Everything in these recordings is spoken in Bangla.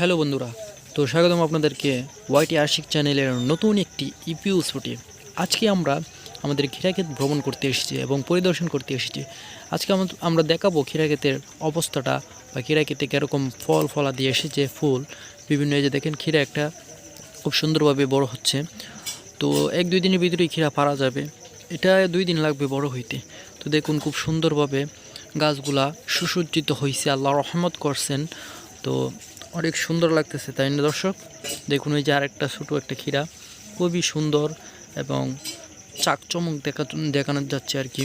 হ্যালো বন্ধুরা, তো স্বাগতম আপনাদেরকে ওয়াইটি আশিক চ্যানেলের নতুন একটি ইপিউ স্পটে আজকে আমরা আমাদের ক্ষীরাক্ষেত ভ্রমণ করতে এসেছি এবং পরিদর্শন করতে এসেছি। আজকে আমা- আমরা দেখাবো ক্ষীরাক্ষেতের অবস্থাটা বা ক্ষীরাক্ষেতে কীরকম ফল ফলা দিয়ে এসেছে, ফুল। বিভিন্ন এই যে দেখেন, ক্ষীরা একটা খুব সুন্দরভাবে বড় হচ্ছে। তো এক দুই দিনের ভিতরেই ক্ষীরা পারা যাবে। এটা দুই দিন লাগবে বড় হইতে। তো দেখুন, খুব সুন্দরভাবে গাছগুলা সুসজ্জিত হয়েছে আল্লাহ রহমত করছেন। তো অনেক সুন্দর লাগতেছে, তাই না দর্শক? দেখুন ওই যে আরেকটা ছোটো একটা ক্ষীরা, খুবই সুন্দর এবং চাকচমক দেখা দেখানো যাচ্ছে আর কি।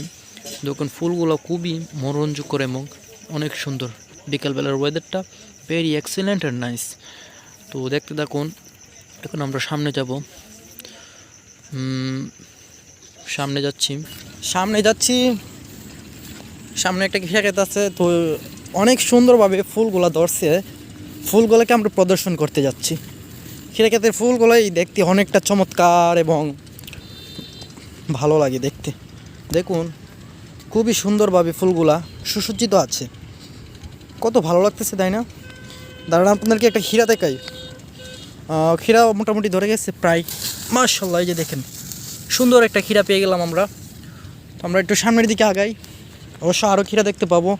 দেখুন, ফুলগুলো খুবই মনোরঞ্জকর এবং অনেক সুন্দর। বিকালবেলার ওয়েদারটা ভেরি এক্সেলেন্ট অ্যান্ড নাইস তো দেখতে দেখুন এখন আমরা সামনে যাব। সামনে যাচ্ছি। সামনে যাচ্ছি, সামনে একটা ঘিরা ক্ষেত আছে, তো অনেক সুন্দরভাবে ফুলগুলা ধরছে। ফুলগুলোকে আমরা প্রদর্শন করতে যাচ্ছি। ক্ষীরা ক্ষেতের ফুলগুলোই দেখতে অনেকটা চমৎকার এবং ভালো লাগে দেখতে। দেখুন, খুবই সুন্দরভাবে ফুলগুলা সুসজ্জিত আছে। কত ভালো লাগতেছে, তাই না? দাঁড়ান, আপনাদেরকে একটা ক্ষীরা দেখাই। ক্ষীরা মোটামুটি ধরে গেছে প্রায় মার্শাল্লাহ এই যে দেখেন। সুন্দর একটা ক্ষীরা পেয়ে গেলাম আমরা। আমরা একটু সামনের দিকে আগাই। অবশ্য আরও ক্ষীরা দেখতে পাবো।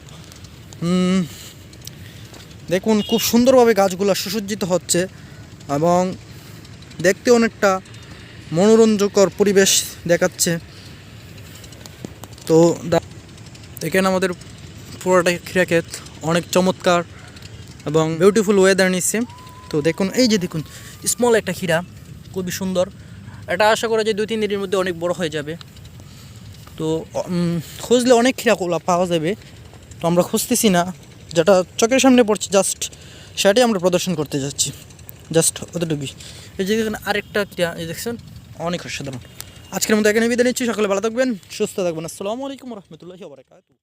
দেখুন খুব সুন্দরভাবে গাছগুলো সুসজ্জিত হচ্ছে এবং দেখতে অনেকটা মনোরঞ্জকর পরিবেশ দেখাচ্ছে। তো দেখেন আমাদের পুরোটা ক্ষীরা ক্ষেত অনেক চমৎকার এবং বিউটিফুল ওয়েদার নিচ্ছে। তো দেখুন, এই যে দেখুন স্মল একটা ক্ষীরা খুবই সুন্দর। এটা আশা করা যায় দুই, তিন দিনের মধ্যে অনেক বড় হয়ে যাবে। তো খুঁজলে অনেক ক্ষীরাগুলো পাওয়া যাবে। তো আমরা খুঁজতেছি না। যেটা চোখের সামনে পড়ছে জাস্ট সেটাই আমরা প্রদর্শন করতে যাচ্ছি। জাস্ট অতটুকুই। এই যে এখানে আরেকটা ক্ষীরা এই দেখছেন? অনেক অসাধারণ। আজকের মতো এখানে বিদায় নিচ্ছি, সকালে ভালো থাকবেন, সুস্থ থাকবেন। আসসালামু আলাইকুম রহমতুল্লাহ